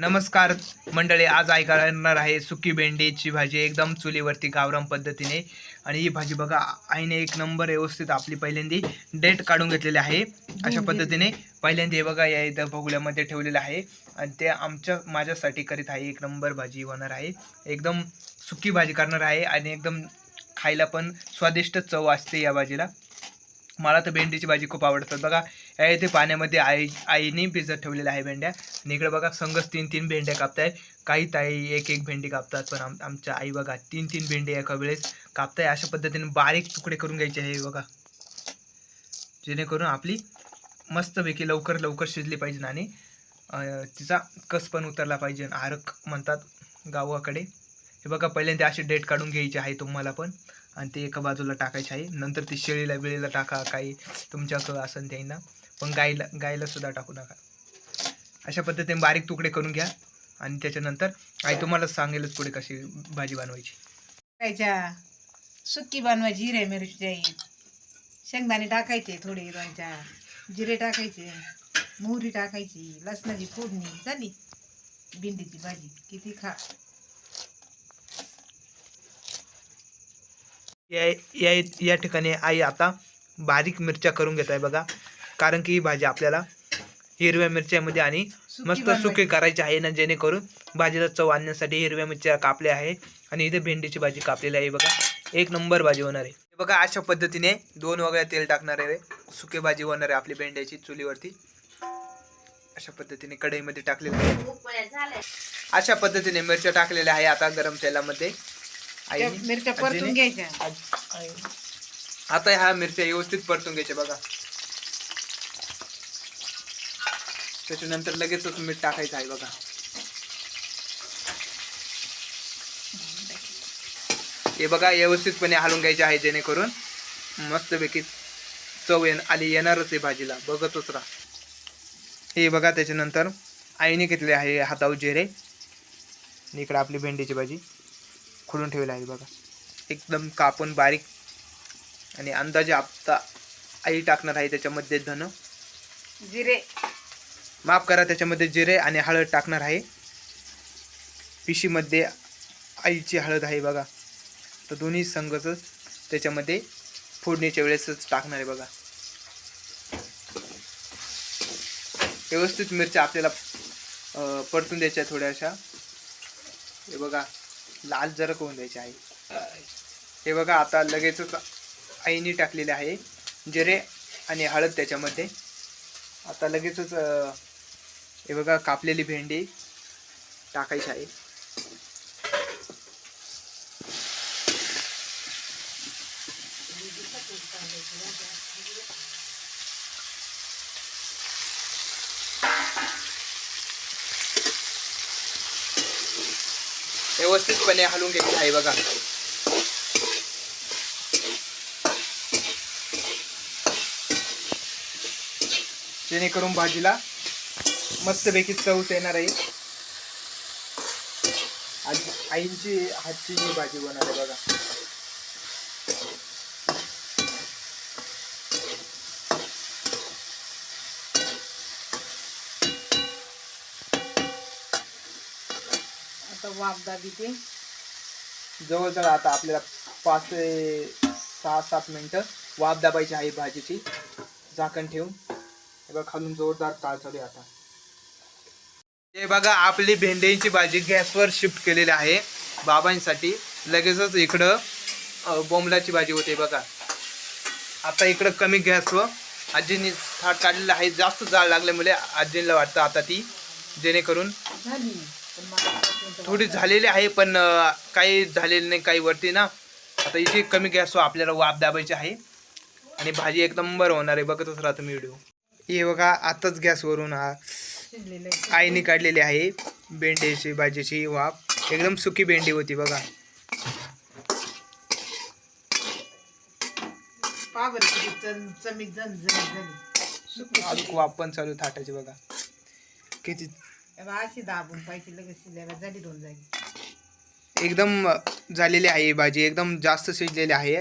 नमस्कार मंडळी आज ऐकणार आहे सुकी भेंडीची भाजी एकदम चुलीवरती गावराम पद्धतीने. आणि ही भाजी बघा आईने एक नंबर व्यवस्थित आपली पहिल्यांदी डेट काढून घेतलेली आहे. अशा पद्धतीने पहिल्यांदा हे बघा या इथं बघुल्यामध्ये ठेवलेलं आहे. आणि ते आमच्या माझ्यासाठी करीत आहे एक नंबर भाजी होणार आहे. एकदम सुकी भाजी करणार आहे आणि एकदम खायला पण स्वादिष्ट चव असते या भाजीला. मला तर भेंडीची भाजी खूप आवडतात. बघा या इथे पाण्यामध्ये आई आईने भिजत ठेवलेल्या आहे भेंड्या. आणि इकडे बघा संगच तीन तीन भेंड्या कापताय. काही ताई एक एक भेंडी कापतात पण आम आमच्या आई बघा तीन तीन भेंडी एका वेळेस कापताय. अशा पद्धतीने बारीक तुकडे करून घ्यायचे आहे बघा. जेणेकरून आपली मस्तपैकी लवकर लवकर शिजली पाहिजे आणि तिचा कस पण उतरला पाहिजे. आरक म्हणतात गावाकडे. हे बघा पहिल्यांदा अशी डेट काढून घ्यायची आहे तुम्हाला पण. आणि ते एका बाजूला टाकायचे आहे. नंतर ती शेळीला बिळीला टाका काही तुमच्याकडं असं त्यांना पण गाईला गायला सुद्धा टाकू नका. अशा पद्धतीने बारीक तुकडे करून घ्या. आणि त्याच्यानंतर आई तुम्हाला सांगेलच पुढे कशी भाजी बनवायची. टाकायच्या सुक्की बनवायची हिरे मिरची शेंगदाणे टाकायचे थोडे चार. जिरे टाकायचे. मोहरी टाकायची. लसणाची फोडणी. झाली. भेंडीची भाजी. किती खा. या या या ठिकाणी आई आता बारीक मिरच्या करून घेत आहे बघा. कारण की ही भाजी आपल्याला हिरव्या मिरच्यामध्ये आणि मस्त. सुकी करायची आहे ना जेणेकरून भाजीला चव आणण्यासाठी हिरव्या मिरच्या कापल्या आहे आणि इथे भेंडीची भाजी कापलेली आहे. बघा एक नंबर भाजी होणार आहे. बघा अशा पद्धतीने दोन वगैरे तेल टाकणार आहे. सुकी भाजी होणार आहे आपली भेंड्याची चुलीवरती. अशा पद्धतीने कढईमध्ये टाकलेली आहे. अशा पद्धतीने मिरच्या टाकलेल्या आहे आता गरम तेलामध्ये. मिरच्या परतून घ्यायच्या. आता ह्या मिरच्या व्यवस्थित परतून घ्यायच्या बघा. त्याच्यानंतर लगेचच मीठ टाकायचं आहे बघा. हे बघा व्यवस्थितपणे हलवून घ्यायचे आहे जेणेकरून मस्तपैकी चव येण आली येणारच आहे भाजीला. बघतच राहा. हे बघा त्याच्यानंतर आईने घेतले आहे हातावर जिरे. आणि इकडे आपली भेंडीची भाजी खुलून ठेवली आहे बघा. एकदम कापून बारीक आणि अंदाजे आता आई टाकणार आहे त्याच्यामध्ये धन. जिरे. माफ करा त्याच्यामध्ये जिरे आणि हळद टाकणार आहे. पिशीमध्ये आईची हळद आहे बघा. तर दोन्ही संघच त्याच्यामध्ये फोडणीच्या वेळेसच टाकणार आहे बघा. व्यवस्थित मिरच्या आपल्याला परतून द्यायच्या थोड्याशा. हे बघा लाल जरक होऊन द्यायचे आहे. हे बघा आता लगेचच आईने टाकलेले आहे. जिरे आणि हळद त्याच्यामध्ये. आता लगेचच हे बघा कापलेली भेंडी टाकायची आहे. व्यवस्थितपणे हलवून घ्यायची आहे बघा. जेणेकरून भाजीला मस्तपैकी चव येणार आहे. आजी आईंची हातची ही भाजी बनवणार आहे बघा. आता वाफ दाबी ते जवळजवळ आता आपल्याला पाच ते सहा सात मिनिटं वाफ दाबायची आहे भाजीची. झाकण ठेवून. बघा खालून जोरदार काळ चालू आहे आता. हे बघा आपली भेंड्यांची भाजी गॅसवर शिफ्ट केलेली आहे. बाबांसाठी लगेचच इकडं बोंबलाची भाजी होते बघा. आता इकडं कमी गॅसवर. आजींनी थाट काढलेला आहे. जास्त जाळ लागल्यामुळे आजींना वाटतं आता ती जेणेकरून थोडी झालेली आहे पण काही झालेली नाही काही वरती ना. आता इथे कमी गॅसवर आपल्याला वाफ दाबायची आहे. आणि भाजी एक नंबर होणार आहे. बघतच राहा तुम्ही व्हिडिओ. हे बघा आताच गॅसवरून हा. आईने काढलेली आहे. भेंडीची भाजीची वाफ. एकदम सुकी भेंडी होती बघा. अजून वाफ पण चालू थाटाची बघा. किती अशी दाबून पाहिजे लगेच झाली दोन जागी. एकदम झालेली आहे भाजी. एकदम जास्त शिजलेली आहे.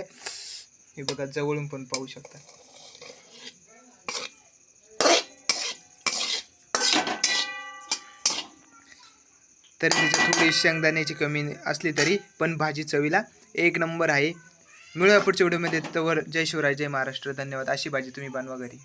हे बघा जवळून पण पाहू शकता. तर तिच्यात थोडी शेंगदाण्याची कमी असली तरी पण भाजी चवीला एक नंबर आहे. मिळूया पुढच्या व्हिडिओमध्ये. तवर जय शिवराय जय महाराष्ट्र. धन्यवाद. अशी भाजी तुम्ही बनवा घरी.